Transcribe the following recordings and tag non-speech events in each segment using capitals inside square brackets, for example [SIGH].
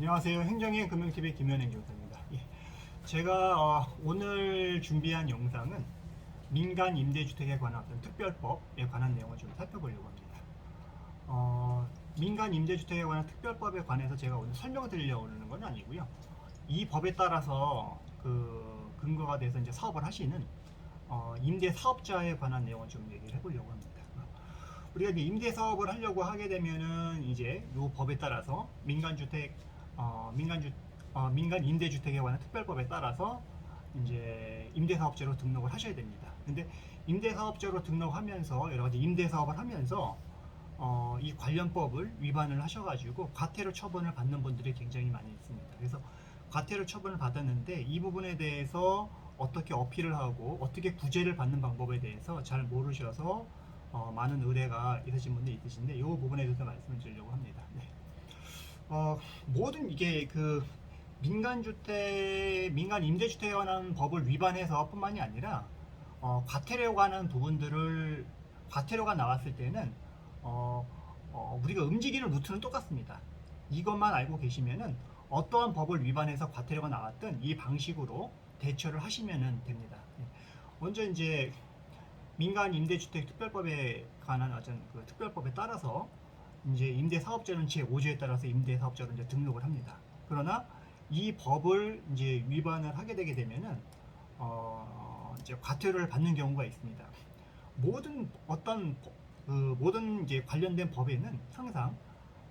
안녕하세요. 행정의 금융TV 김현행 교사입니다. 예. 제가 어, 오늘 준비한 영상은 민간 임대주택에 관한 어떤 특별법에 관한 내용을 좀 살펴보려고 합니다. 어, 민간 임대주택에 관한 특별법에 관해서 제가 오늘 설명을 드리려고 하는 건 아니고요. 이 법에 따라서 그 근거가 돼서 이제 사업을 하시는 어, 임대 사업자에 관한 내용을 좀 얘기를 해보려고 합니다. 우리가 임대 사업을 하려고 하게 되면은 이제 이 법에 따라서 민간 주택 어, 민간 주 어, 민간 임대주택에 관한 특별법에 따라서 이제 임대사업자로 등록을 하셔야 됩니다. 근데 임대사업자로 등록하면서 여러 가지 임대사업을 하면서 어, 이 관련법을 위반을 하셔가지고 과태료 처분을 받는 분들이 굉장히 많이 있습니다. 그래서 과태료 처분을 받았는데 이 부분에 대해서 어떻게 어필을 하고 어떻게 구제를 받는 방법에 대해서 잘 모르셔서 어, 많은 의뢰가 있으신 분들이 있으신데 이 부분에 대해서 말씀을 드리려고 합니다. 네. 어, 모든 이게 그 민간 주택, 민간 임대주택에 관한 법을 위반해서 뿐만이 아니라 어, 과태료에 관한 부분들을 과태료가 나왔을 때는 어, 어, 우리가 움직이는 루트는 똑같습니다. 이것만 알고 계시면은 어떠한 법을 위반해서 과태료가 나왔든 이 방식으로 대처를 하시면 됩니다. 예. 먼저 이제 민간 임대주택 특별법에 관한 어떤 그 특별법에 따라서 이제 임대 사업자는 제 5조에 따라서 임대 사업자로 이제 등록을 합니다. 그러나 이 법을 이제 위반을 하게 되게 되면은 어 이제 과태료를 받는 경우가 있습니다. 모든 어떤 법- 그 모든 이제 관련된 법에는 항상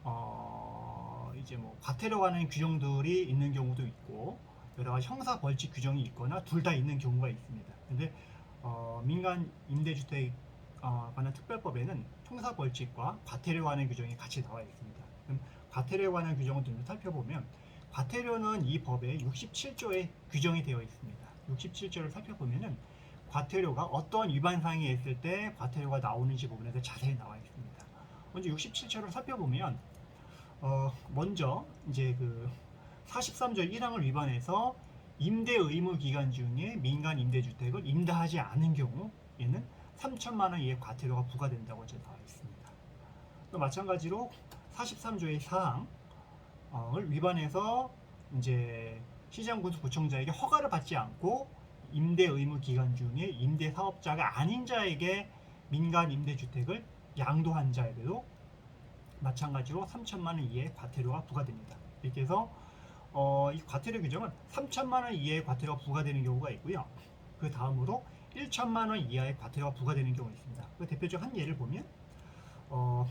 어 이제 뭐 과태료 관한 규정들이 있는 경우도 있고 여러 가지 형사 벌칙 규정이 있거나 둘 다 있는 경우가 있습니다. 근데 어 민간 임대주택 어, 관한 특별법에는 형사 벌칙과 과태료 관한 규정이 같이 나와 있습니다. 그럼 과태료에 관한 규정을 좀 살펴보면 과태료는 이 법의 67조에 규정이 되어 있습니다. 67조를 살펴보면은 과태료가 어떤 위반 사항이 있을 때 과태료가 나오는지 부분에 대해 자세히 나와 있습니다. 먼저 67조를 살펴보면 어, 먼저 이제 그 43조 1항을 위반해서 임대 의무 기간 중에 민간 임대주택을 임대하지 않은 경우에는 3천만 원 이하의 과태료가 부과된다고 이제 나와 있습니다. 또 마찬가지로 43조의 사항을 위반해서 이제 시장군수구청장에게 허가를 받지 않고 임대 의무 기간 중에 임대 사업자가 아닌 자에게 민간 임대 주택을 양도한 자에게도 마찬가지로 3천만 원 이하의 과태료가 부과됩니다. 이렇게 해서 어, 이 과태료 규정은 3천만 원 이하의 과태료가 부과되는 경우가 있고요. 그 다음으로 1천만 원 이하의 과태료가 부과되는 경우가 있습니다. 그 대표적 한 예를 보면 어,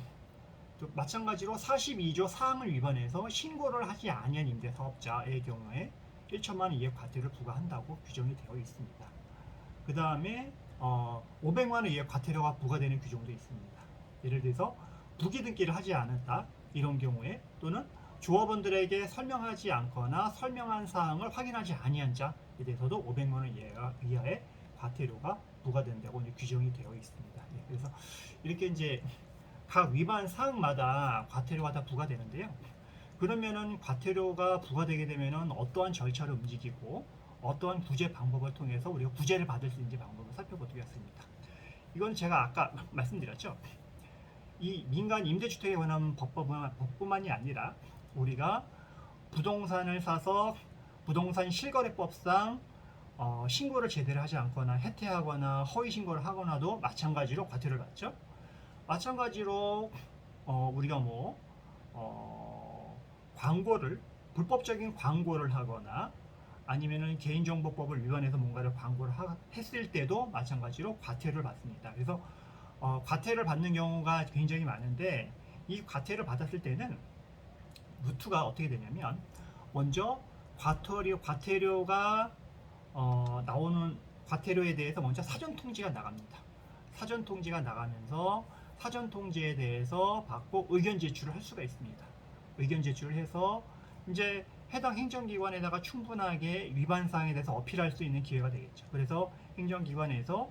또 마찬가지로 42조 사항을 위반해서 신고를 하지 아니한 임대 사업자의 경우에 1천만 원 이하의 과태료를 부과한다고 규정이 되어 있습니다. 그 다음에 어, 500만 원 이하의 과태료가 부과되는 규정도 있습니다. 예를 들어서 부기 등기를 하지 않았다 이런 경우에 또는 조합원들에게 설명하지 않거나 설명한 사항을 확인하지 아니한 자에 대해서도 500만 원 이하- 이하의 과태료가 부과된다고 이제 규정이 되어 있습니다. 예, 그래서 이렇게 이제 각 위반 사항마다 과태료가 다 부과되는데요. 그러면은 과태료가 부과되게 되면은 어떠한 절차를 움직이고 어떠한 구제 방법을 통해서 우리가 구제를 받을 수 있는지 방법을 살펴보겠습니다. 이건 제가 아까 말씀드렸죠. 이 민간 임대주택에 관한 법뿐만- 법뿐만이 아니라 우리가 부동산을 사서 부동산 실거래법상 어, 신고를 제대로 하지 않거나 해태하거나 허위 신고를 하거나도 마찬가지로 과태료를 받죠. 마찬가지로 어, 우리가 뭐 어, 광고를 불법적인 광고를 하거나 아니면은 개인정보법을 위반해서 뭔가를 광고를 하- 했을 때도 마찬가지로 과태료를 받습니다. 그래서 어, 과태료를 받는 경우가 굉장히 많은데 이 과태료를 받았을 때는 루트가 어떻게 되냐면 먼저 과태료 과태료가 어, 나오는 과태료에 대해서 먼저 사전 통지가 나갑니다. 사전 통지가 나가면서 사전 통지에 대해서 받고 의견 제출을 할 수가 있습니다. 의견 제출을 해서 이제 해당 행정기관에다가 충분하게 위반 사항에 대해서 어필할 수 있는 기회가 되겠죠. 그래서 행정기관에서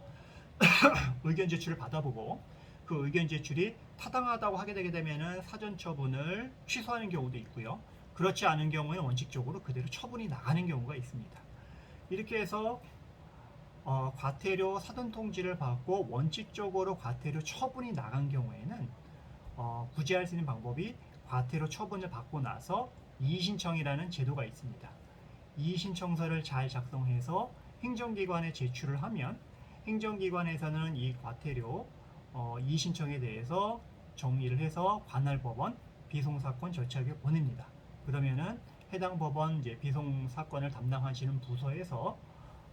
[COUGHS] 의견 제출을 받아보고 그 의견 제출이 타당하다고 하게 되게 되면은 사전 처분을 취소하는 경우도 있고요. 그렇지 않은 경우에는 원칙적으로 그대로 처분이 나가는 경우가 있습니다. 이렇게 해서 어, 과태료 사전 통지를 받고 원칙적으로 과태료 처분이 나간 경우에는 어, 구제할 수 있는 방법이 과태료 처분을 받고 나서 이의신청이라는 제도가 있습니다. 이의신청서를 잘 작성해서 행정기관에 제출을 하면 행정기관에서는 이 과태료 어, 이의신청에 대해서 정리를 해서 관할 법원 비송사건 절차에 보냅니다. 해당 법원 이제 비송 사건을 담당하시는 부서에서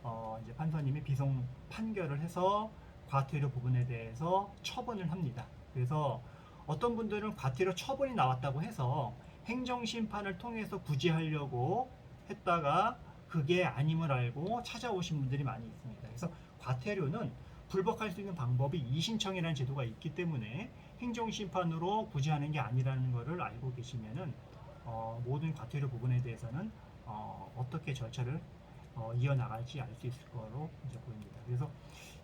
어, 이제 판사님이 비송 판결을 해서 과태료 부분에 대해서 처분을 합니다. 그래서 어떤 분들은 과태료 처분이 나왔다고 해서 행정심판을 통해서 구제하려고 했다가 그게 아님을 알고 찾아오신 분들이 많이 있습니다. 그래서 과태료는 불복할 수 있는 방법이 이신청이라는 제도가 있기 때문에 행정심판으로 구제하는 게 아니라는 것을 알고 계시면은 어, 모든 과태료 부분에 대해서는 어, 떻게 절차를 어, 이어나갈지 알 수 있을 거로 이제 보입니다. 그래서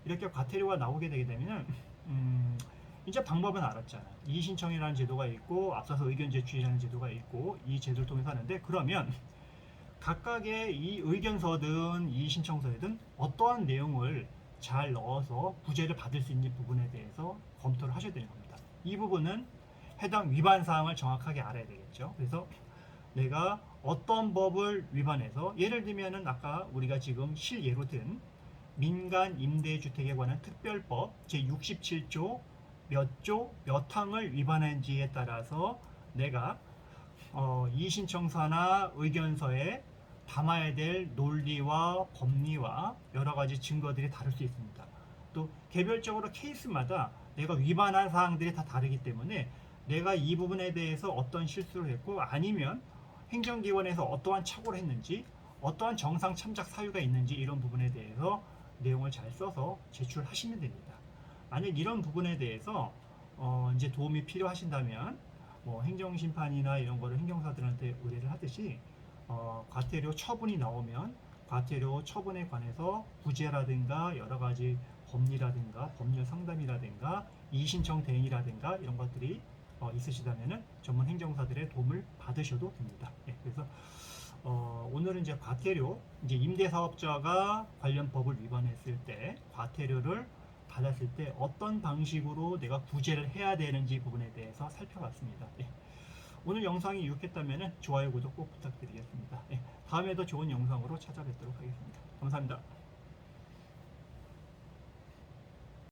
이렇게 과태료가 나오게 되게 되면은 음, 이제 방법은 알았잖아요. 이의신청이라는 제도가 있고 앞서서 의견 제출이라는 제도가 있고 이 제도를 통해서 하는데 그러면 각각의 이 의견서든 이의신청서든 어떠한 내용을 잘 넣어서 구제를 받을 수 있는 부분에 대해서 검토를 하셔야 되는 겁니다. 이 부분은 해당 위반 사항을 정확하게 알아야 되겠죠. 그래서 내가 어떤 법을 위반해서 예를 들면은 아까 우리가 지금 실예로 든 민간 임대주택에 관한 특별법 제 67조 몇 조 몇 항을 위반한지에 따라서 내가 어, 이의신청서나 의견서에 담아야 될 논리와 법리와 여러 가지 증거들이 다를 수 있습니다. 또 개별적으로 케이스마다 내가 위반한 사항들이 다 다르기 때문에 내가 이 부분에 대해서 어떤 실수를 했고 아니면 행정기관에서 어떠한 착오를 했는지 어떠한 정상 참작 사유가 있는지 이런 부분에 대해서 내용을 잘 써서 제출하시면 됩니다. 만약 이런 부분에 대해서 어 이제 도움이 필요하신다면 뭐 행정심판이나 이런 거를 행정사들한테 의뢰를 하듯이 어 과태료 처분이 나오면 과태료 처분에 관해서 구제라든가 여러 가지 법리라든가 법률 상담이라든가 이신청 대행이라든가 이런 것들이 어, 있으시다면은 전문 행정사들의 도움을 받으셔도 됩니다. 예, 그래서 어, 오늘은 이제 과태료 이제 임대사업자가 관련 법을 위반했을 때 과태료를 받았을 때 어떤 방식으로 내가 구제를 해야 되는지 부분에 대해서 살펴봤습니다. 예. 오늘 영상이 유익했다면 좋아요, 구독 꼭 부탁드리겠습니다. 예. 다음에도 좋은 영상으로 찾아뵙도록 하겠습니다. 감사합니다.